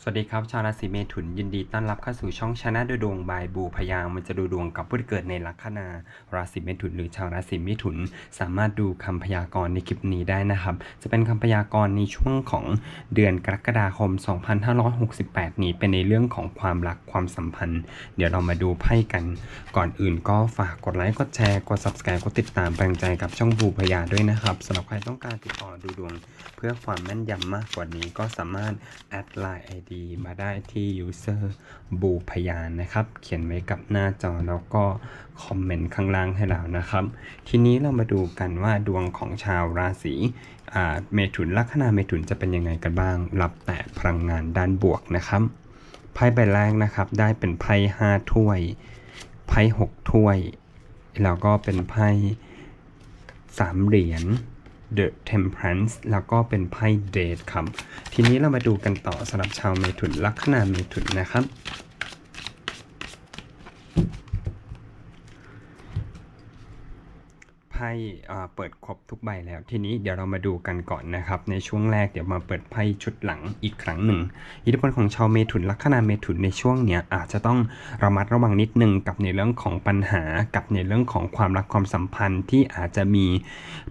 สวัสดีครับ ชาวราศีเมถุนยินดีต้อนรับเข้าสู่ช่องชนะดูดวงบายบูพยางมันจะดูดวงกับผู้ที่เกิดในลัคนาราศีเมถุนหรือชาวราศีมิถุน สามารถดูคำพยากรณ์ในคลิปนี้ได้นะครับ จะเป็นคำพยากรณ์ในช่วงของเดือนกรกฎาคม 2568 นี้เป็นในเรื่องของความรักความสัมพันธ์ เดี๋ยวเรามาดูไพ่กัน ก่อนอื่นก็ฝากกดไลค์กดแชร์กด subscribe กดติดตามแปลงใจกับช่องบูพยาด้วยนะครับสำหรับใครต้องการติดต่อดูดวง เพื่อความแม่นยำมากกว่านี้ก็สามารถแอดไลน์ ID มาได้ที่ user บูพยานนะครับ เขียนไว้กับหน้าจอแล้วก็คอมเมนต์ข้างล่างให้เรานะครับ ทีนี้เรามาดูกันว่าดวงของชาวราศีเมถุนลัคนาเมถุนจะเป็นยังไงกันบ้าง รับแต่พลังงานด้านบวกนะครับไพ่ใบแรกนะครับได้เป็นไพ่ห้าถ้วยไพ่หกถ้วย แล้วก็เป็นไพ่สามเหรียญ The Temperance แล้วก็เป็นไพ่เดทครับ ทีนี้เรามาดูกันต่อสำหรับชาวเมถุนลัคนาเมถุนนะครับ ไพ่เปิดครบทุกใบแล้ว ทีนี้เดี๋ยวเรามาดูกันก่อนนะครับ ในช่วงแรกเดี๋ยวมาเปิดไพ่ชุดหลังอีกครั้งหนึ่ง อิทธิพลของชาวเมถุนลัคนาเมถุนในช่วงเนี้ยอาจจะต้องระมัดระวังนิดนึงกับในเรื่องของปัญหากับในเรื่องของความรักความสัมพันธ์ที่อาจจะมี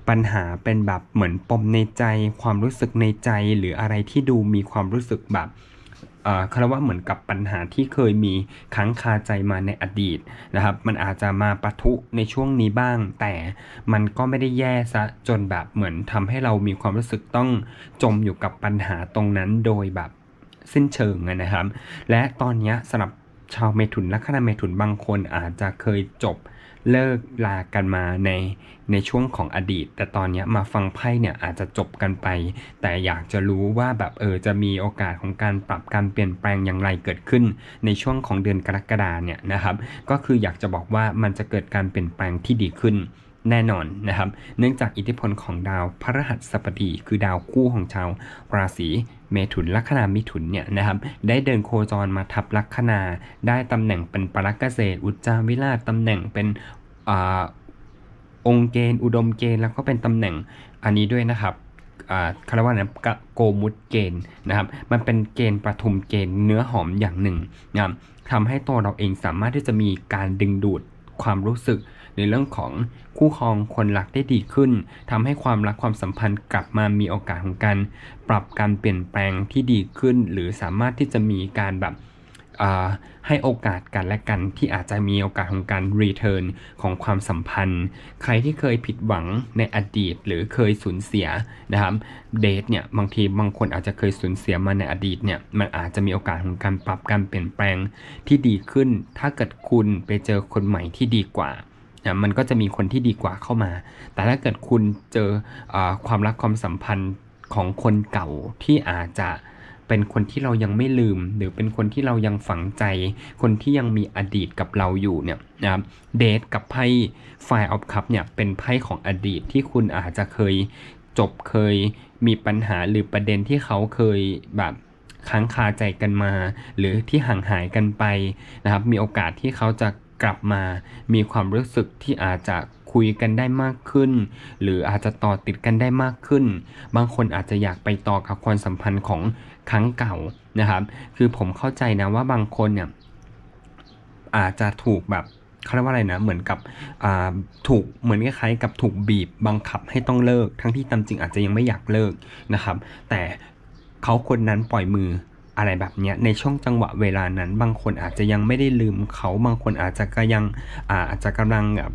ปัญหาเป็นแบบเหมือนปมในใจ ความรู้สึกในใจ หรืออะไรที่ดูมีความรู้สึกแบบ คารว่าเหมือนกับปัญหาที่เคยมีค้างคาใจมาในอดีตนะครับ มันอาจจะมาปะทุในช่วงนี้บ้าง แต่มันก็ไม่ได้แย่ซะจนแบบเหมือนทำให้เรามีความรู้สึกต้องจมอยู่กับปัญหาตรงนั้นโดยแบบสิ้นเชิงนะครับ และตอนนี้สำหรับชาวเมถุนและคณะเมถุนบางคนอาจจะเคยจบ เลิกลากันมาในในช่วงของอดีต แต่ตอนนี้มาฟังไพ่เนี่ยอาจจะจบกันไป แต่อยากจะรู้ว่าแบบเออจะมีโอกาสของการปรับการเปลี่ยนแปลงอย่างไรเกิดขึ้น ในช่วงของเดือนกรกฎาเนี่ยนะครับ ก็คืออยากจะบอกว่ามันจะเกิดการเปลี่ยนแปลงที่ดีขึ้น แน่นอนนะครับ เนื่องจากอิทธิพลของดาวพฤหัสบดีคือดาวคู่ของชาวราศีเมถุนลัคนามิถุนเนี่ยนะครับได้เดินโคจรมาทับลัคนา ได้ตำแหน่งเป็นปรักเกษตร อุจจาวิราชตำแหน่งเป็นอองค์เกณฑ์อุดมเกณฑ์แล้วก็เป็นตำแหน่งอันนี้ด้วยนะครับคารว่านะกะโกมุตเกณฑ์นะครับ มันเป็นเกณฑ์ประทุมเกณฑ์เนื้อหอมอย่างหนึ่งนะครับทำให้ตัวเราเองสามารถที่จะมีการดึงดูดความรู้สึก ในเรื่องของคู่ครองคนรักได้ดีขึ้นทำให้ความรักความสัมพันธ์กลับมามีโอกาสของการปรับการเปลี่ยนแปลงที่ดีขึ้น หรือสามารถที่จะมีการแบบให้โอกาสกันและกันที่อาจจะมีโอกาสของการรีเทิร์นของความสัมพันธ์ ใครที่เคยผิดหวังในอดีต หรือเคยสูญเสียนะครับเดทเนี่ยบางทีบางคนอาจจะเคยสูญเสียมาในอดีตเนี่ยมันอาจจะมีโอกาสของการปรับการเปลี่ยนแปลงที่ดีขึ้น ถ้าเกิดคุณไปเจอคนใหม่ที่ดีกว่า นะมันก็จะมีคนที่ดีกว่าเข้ามา แต่ถ้าเกิดคุณเจออความรักความสัมพันธ์ของคนเก่าที่อาจจะเป็นคนที่เรายังไม่ลืม หรือเป็นคนที่เรายังฝังใจ คนที่ยังมีอดีตกับเราอยู่เนี่ยนะครับเดทกับไพ่ไฟออฟคัพเนี่ยเป็นไพ่ของอดีตที่คุณอาจจะเคยจบเคยมีปัญหาหรือประเด็นที่เขาเคยแบบค้างคาใจกันมา หรือที่ห่างหายกันไปนะครับมีโอกาสที่เขาจะ กลับมา มีความรู้สึกที่อาจจะคุยกันได้มากขึ้น หรืออาจจะต่อติดกันได้มากขึ้น บางคนอาจจะอยากไปต่อกับความสัมพันธ์ของครั้งเก่านะครับ คือผมเข้าใจนะว่าบางคนเนี่ยอาจจะถูกแบบเขาเรียกว่าอะไรนะ เหมือนกับถูกเหมือนคล้ายๆกับถูกบีบบังคับให้ต้องเลิก ทั้งที่ตามจริงอาจจะยังไม่อยากเลิกนะครับ แต่เขาคนนั้นปล่อยมือ อะไรแบบเนี้ยในช่วงจังหวะเวลานั้น บางคนอาจจะยังไม่ได้ลืมเขา บางคนอาจจะก็ยังอาจจะกำลังแบบ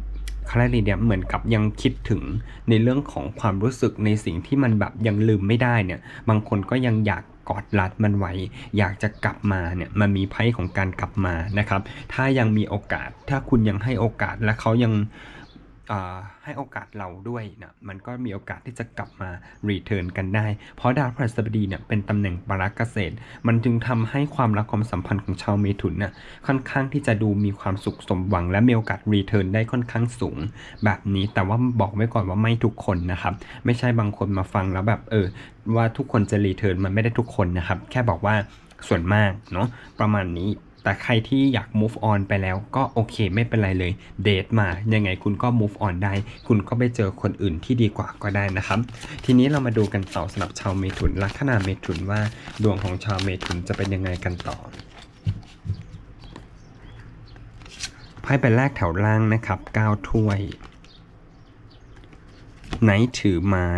คาราลีเนี่ยเหมือนกับยังคิดถึงในเรื่องของความรู้สึกในสิ่งที่มันแบบยังลืมไม่ได้เนี่ย บางคนก็ยังอยากกอดรัดมันไว้ อยากจะกลับมาเนี่ยมันมีไพ่ของการกลับมานะครับ ถ้ายังมีโอกาสถ้าคุณยังให้โอกาสและเขายัง ให้โอกาสเราด้วยนะมันก็มีโอกาสที่จะกลับมารีเทิร์นกันได้ เพราะดาวพฤหัสบดีเนี่ยเป็นตำแหน่งปรักเกษตร มันจึงทำให้ความรักความสัมพันธ์ของชาวเมถุนน่ะค่อนข้างที่จะดูมีความสุขสมหวัง และมีโอกาสรีเทิร์นได้ค่อนข้างสูง แบบนี้แต่ว่าบอกไว้ก่อนว่าไม่ทุกคนนะครับ ไม่ใช่บางคนมาฟังแล้วแบบเออว่าทุกคนจะรีเทิร์นมันไม่ได้ทุกคนนะครับ แค่บอกว่าส่วนมากเนาะประมาณนี้ แต่ใครที่อยาก move on ไปแล้วก็โอเคไม่เป็นไรเลยเดทมายังไงคุณก็ move on ได้ คุณก็ไปเจอคนอื่นที่ดีกว่าก็ได้นะครับ ทีนี้เรามาดูกันต่อสำหรับชาวเมถุนลัคนาเมถุนว่าดวงของชาวเมถุนจะเป็นยังไงกันต่อไพ่ใบแรกแถวล่างนะครับ9ถ้วยไนท์ถือไม้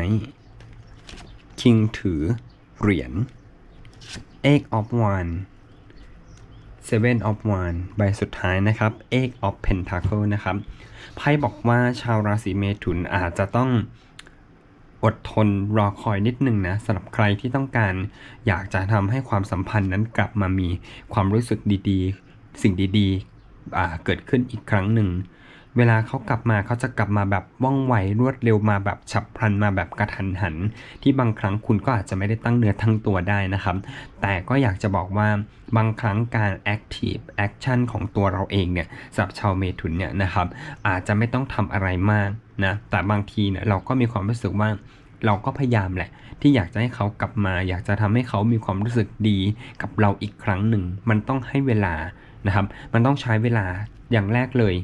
คิงถือเหรียญ Eight of One Seven of One ใบสุดท้ายนะครับ Eight of Pentacle นะครับไพ่บอกว่าชาวราศีเมถุนอาจจะต้องอดทนรอคอยนิดนึงนะสำหรับใครที่ต้องการอยากจะทำให้ความสัมพันธ์นั้นกลับมามีความรู้สึกดีๆ สิ่งดีๆเกิดขึ้นอีกครั้งหนึ่ง เวลาเขากลับมาเขาจะกลับมาแบบว่องไวรวดเร็วมาแบบฉับพลันมาแบบกระทันหัน ที่บางครั้งคุณก็อาจจะไม่ได้ตั้งเนื้อทั้งตัวได้นะครับ แต่ก็อยากจะบอกว่าบางครั้งการ active action ของตัวเราเองเนี่ยสำหรับชาวเมถุนเนี่ยนะครับ อาจจะไม่ต้องทำอะไรมากนะแต่บางทีเนี่ยเราก็มีความรู้สึกว่าเราก็พยายามแหละ ที่อยากจะให้เขากลับมา อยากจะทำให้เขามีความรู้สึกดีกับเราอีกครั้งหนึ่ง มันต้องให้เวลานะครับ มันต้องใช้เวลาอย่างแรกเลย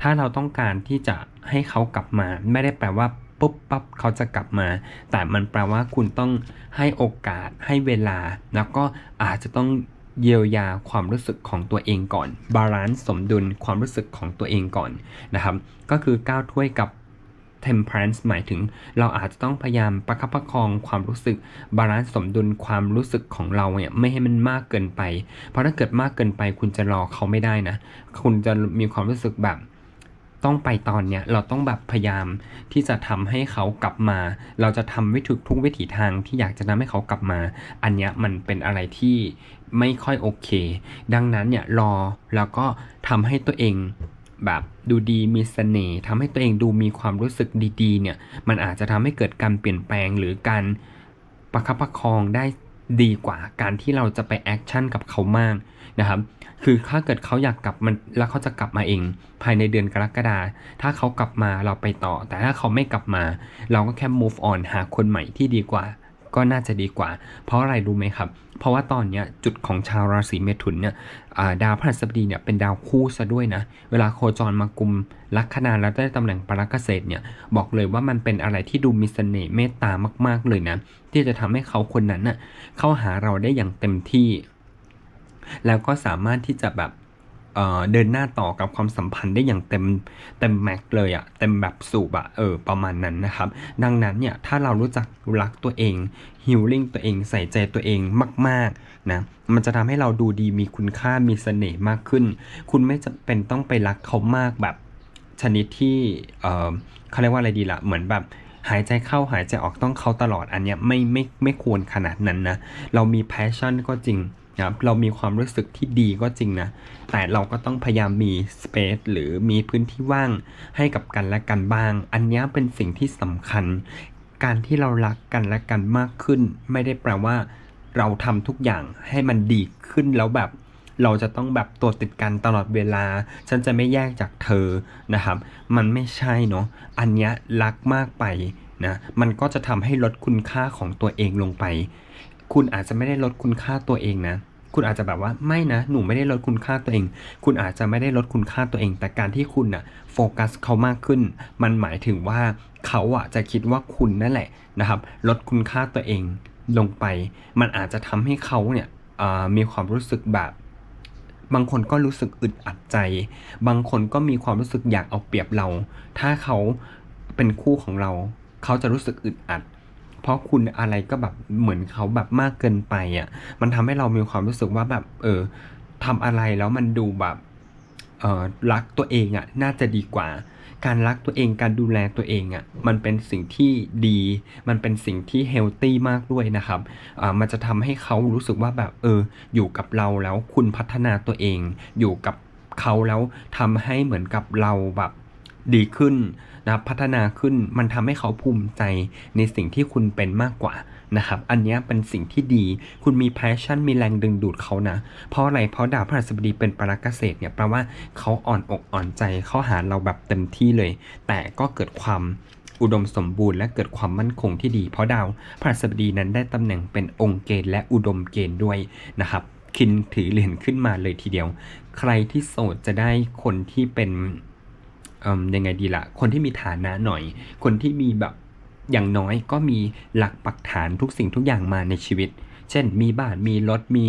ถ้าเราต้องการที่จะให้เขากลับมา ไม่ได้แปลว่าปุ๊บปั๊บเขาจะกลับมา แต่มันแปลว่าคุณต้องให้โอกาสให้เวลา แล้วก็อาจจะต้องเยียวยาความรู้สึกของตัวเองก่อน บาลานซ์สมดุลความรู้สึกของตัวเองก่อนนะครับ ก็คือก้าวถ้วยกับ temperance หมายถึง เราอาจจะต้องพยายามประคับประคองความรู้สึก บาลานซ์สมดุลความรู้สึกของเราเนี่ยไม่ให้มันมากเกินไป เพราะถ้าเกิดมากเกินไป คุณจะรอเขาไม่ได้นะ คุณจะมีความรู้สึกแบบ ต้องไปตอนเนี้ยเราต้องแบบพยายามที่จะทำให้เขากลับมา เราจะทำวิถีทุกวิถีทางที่อยากจะทำให้เขากลับมา อันเนี้ยมันเป็นอะไรที่ไม่ค่อยโอเค ดังนั้นเนี่ยรอแล้วก็ทำให้ตัวเองแบบดูดีมีเสน่ห์ทำให้ตัวเองดูมีความรู้สึกดีๆ เนี่ย มันอาจจะทำให้เกิดการเปลี่ยนแปลงหรือการประคับประคองได้ดีกว่าการที่เราจะไปแอคชั่นกับเขามาก นะครับ คือถ้าเกิดเขาอยากกลับมันแล้วเขาจะกลับมาเอง ภายในเดือนกรกฎาถ้าเขากลับมาเราไปต่อ แต่ถ้าเขาไม่กลับมา เราก็แค่ move on หาคนใหม่ที่ดีกว่า ก็น่าจะดีกว่า เพราะอะไรรู้ไหมครับ เพราะว่าตอนนี้จุดของชาวราศีเมถุนเนี่ยาดาวพฤหัสบดีเนี่ยเป็นดาวคู่ซะด้วยนะ เวลาโคจรมากุมลัคนาแล้วได้ตำแหน่งปรักเกษตรเนี่ยบอกเลยว่ามันเป็นอะไรที่ดูมีเสน่ห์เมตตามาก ๆเลยนะที่จะทำให้เขาคนนั้นน่ะเข้าหาเราได้อย่างเต็มที่ แล้วก็สามารถที่จะแบบเเดินหน้าต่อกับความสัมพันธ์ได้อย่างเต็มเต็มแม็กเลยอะเต็มแบบสูบอะเออประมาณนั้นนะครับ ดังนั้นเนี่ยถ้าเรารู้จักรักตัวเองฮิลลิ่งตัวเองใส่ใจตัวเองมากๆนะมันจะทำให้เราดูดีมีคุณค่ามีเสน่ห์มากขึ้น คุณไม่จำเป็นต้องไปรักเขามากแบบชนิดที่เออเขาเรียกว่าอะไรดีละเหมือนแบบหายใจเข้าหายใจออกต้องเขาตลอดอันเนี้ยไม่ไม่ไม่ควรขนาดนั้นนะเรามีแพชชั่นก็จริง นะครับเรามีความรู้สึกที่ดีก็จริงนะ แต่เราก็ต้องพยายามมีสเปซหรือมีพื้นที่ว่างให้กับกันและกันบ้าง อันนี้เป็นสิ่งที่สำคัญ การที่เรารักกันและกันมากขึ้น ไม่ได้แปลว่า เราทำทุกอย่างให้มันดีขึ้นแล้วแบบเราจะต้องแบบตัวติดกันตลอดเวลา ฉันจะไม่แยกจากเธอนะครับ มันไม่ใช่เนาะ อันเนี้ยรักมากไปนะ มันก็จะทำให้ลดคุณค่าของตัวเองลงไป คุณอาจจะไม่ได้ลดคุณค่าตัวเองนะ คุณอาจจะแบบว่าไม่นะ หนูไม่ได้ลดคุณค่าตัวเอง คุณอาจจะไม่ได้ลดคุณค่าตัวเอง แต่การที่คุณน่ะโฟกัสเขามากขึ้น มันหมายถึงว่าเขาอะจะคิดว่าคุณนั่นแหละนะครับ ลดคุณค่าตัวเองลงไป มันอาจจะทำให้เขาเนี่ยมีความรู้สึกแบบบางคนก็รู้สึกอึดอัดใจ บางคนก็มีความรู้สึกอยากเอาเปรียบเรา ถ้าเขาเป็นคู่ของเรา เขาจะรู้สึกอึดอัด เพราะคุณอะไรก็แบบเหมือนเขาแบบมากเกินไปอะ มันทำให้เรามีความรู้สึกว่าแบบ เออทำอะไรแล้วมันดูแบบเออรักตัวเองอะ น่าจะดีกว่า การรักตัวเองการดูแลตัวเองอะ มันเป็นสิ่งที่ดี มันเป็นสิ่งที่เฮลตี้มากด้วยนะครับอ่ามันจะทำให้เขารู้สึกว่าแบบเออ อยู่กับเราแล้วคุณพัฒนาตัวเอง อยู่กับเขาแล้วทำให้เหมือนกับเราแบบดีขึ้นนะครับพัฒนาขึ้นมันทำให้เขาภูมิใจในสิ่งที่คุณเป็นมากกว่านะครับอันนี้เป็นสิ่งที่ดีคุณมี passion มีแรงดึงดูดเขานะ เพราะอะไรเพราะดาวพฤหัสบดีเป็นปรักเกษตรเนี่ยแปลว่าเขาอ่อนอกอ่อนใจเขาหาเราแบบเต็มที่เลย แต่ก็เกิดความอุดมสมบูรณ์และเกิดความมั่นคงที่ดี เพราะดาวพฤหัสบดีนั้นได้ตำแหน่งเป็นองค์เกณฑ์และอุดมเกณฑ์ด้วยนะครับคินถือเหรียญขึ้นมาเลยทีเดียว ใครที่โสดจะได้คนที่เป็น ยังไงดีละ่ะ คนที่มีฐานะหน่อย คนที่มีแบบอย่างน้อยก็มีหลักปักฐานทุกสิ่งทุกอย่างมาในชีวิต เช่น มีบ้านมีรถมี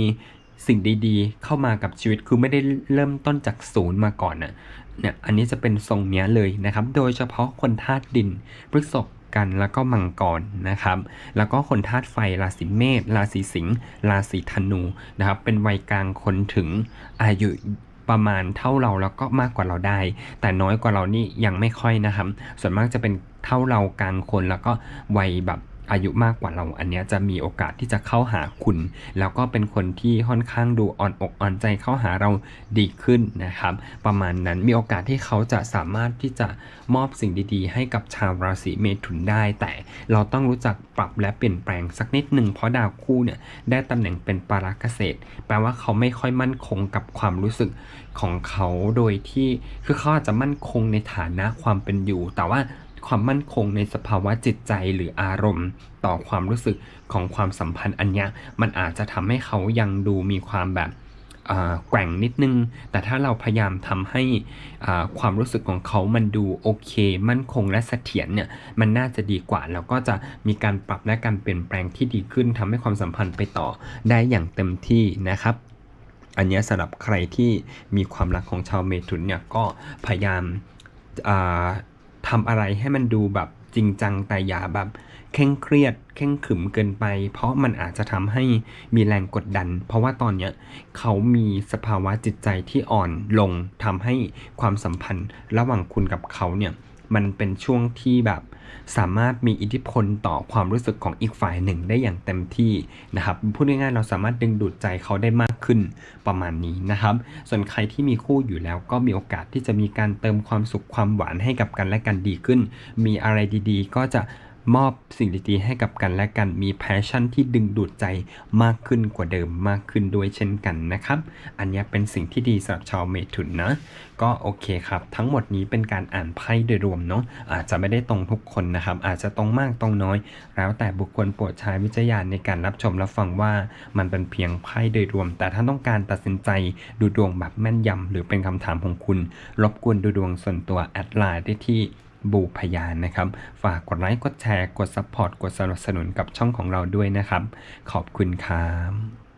สิ่งดีๆ เข้ามากับชีวิตคือไม่ได้เริ่มต้นจากศูนย์มาก่อนน่ะเนี่ยอันนี้จะเป็นทรงเนี้ยเลยนะครับ โดยเฉพาะคนธาตุดินพฤษภกันแล้วก็มังกรนะครับ แล้วก็คนธาตุไฟราศีเมษราศีสิงห์ราศีธนูนะครับ เป็นวัยกลางคนถึงอายุ ประมาณเท่าเราแล้วก็มากกว่าเราได้ แต่น้อยกว่าเรานี่ยังไม่ค่อยนะครับ ส่วนมากจะเป็นเท่าเรากลางคนแล้วก็วัยแบบ อายุมากกว่าเรา อันนี้จะมีโอกาสที่จะเข้าหาคุณ แล้วก็เป็นคนที่ค่อนข้างดูอ่อนอกอ่อนใจเข้าหาเราดีขึ้นนะครับ ประมาณนั้นมีโอกาสที่เขาจะสามารถที่จะมอบสิ่งดีๆ ให้กับชาวราศีเมถุนได้ แต่เราต้องรู้จักปรับและเปลี่ยนแปลงสักนิดหนึ่งเพราะดาวคู่เนี่ยได้ตำแหน่งเป็นปาราเกษตรแปลว่าเขาไม่ค่อยมั่นคงกับความรู้สึกของเขาโดยที่คือเขาอาจจะมั่นคงในฐานะความเป็นอยู่ แต่ว่า ความมั่นคงในสภาวะจิตใจหรืออารมณ์ ต่อความรู้สึกของความสัมพันธ์อันเนี้ยมันอาจจะทำให้เขายังดูมีความแบบแกว่งนิดนึง แต่ถ้าเราพยายามทำให้ความรู้สึกของเขามันดูโอเค มั่นคงและเสถียรเนี่ย มันน่าจะดีกว่า แล้วก็จะมีการปรับและการเปลี่ยนแปลงที่ดีขึ้นทำให้ความสัมพันธ์ไปต่อได้อย่างเต็มที่นะครับ อันนี้สำหรับใครที่มีความรักของชาวเมถุนเนี่ยก็พยายามอ่า ทำอะไรให้มันดูแบบจริงจังแต่อย่าแบบเคร่งเครียดเคร่งขึมเกินไป เพราะมันอาจจะทำให้มีแรงกดดัน เพราะว่าตอนเนี้ยเขามีสภาวะจิตใจที่อ่อนลงทำให้ความสัมพันธ์ ระหว่างคุณกับเขาเนี่ยมันเป็นช่วงที่แบบ สามารถมีอิทธิพลต่อความรู้สึกของอีกฝ่ายหนึ่งได้อย่างเต็มที่นะครับพูดง่ายๆเราสามารถดึงดูดใจเขาได้มากขึ้นประมาณนี้นะครับ ส่วนใครที่มีคู่อยู่แล้วก็มีโอกาสที่จะมีการเติมความสุขความหวานให้กับกันและกันดีขึ้น มีอะไรดีๆ ก็จะ มอบสิ่งดีๆให้กับกันและกันมีแพชชั่นที่ดึงดูดใจมากขึ้นกว่าเดิมมากขึ้นด้วยเช่นกันนะครับ อันนี้เป็นสิ่งที่ดีสำหรับชาวเมถุนนะก็โอเคครับ ทั้งหมดนี้เป็นการอ่านไพ่โดยรวมเนาะอาจจะไม่ได้ตรงทุกคนนะครับ อาจจะตรงมากตรงน้อย แล้วแต่บุคคลโปรดใช้วิจารณญาณในการรับชมรับฟังว่ามันเป็นเพียงไพ่โดยรวม แต่ถ้าต้องการตัดสินใจดูดวงแบบแม่นยำหรือเป็นคำถามของคุณ รบกวนดูดวงส่วนตัวแอดไลน์ได้ที่ บูพยานนะครับ ฝากกดไลค์ กดแชร์ กดซัพพอร์ต กดสนับสนุนกับช่องของเราด้วยนะครับ ขอบคุณครับ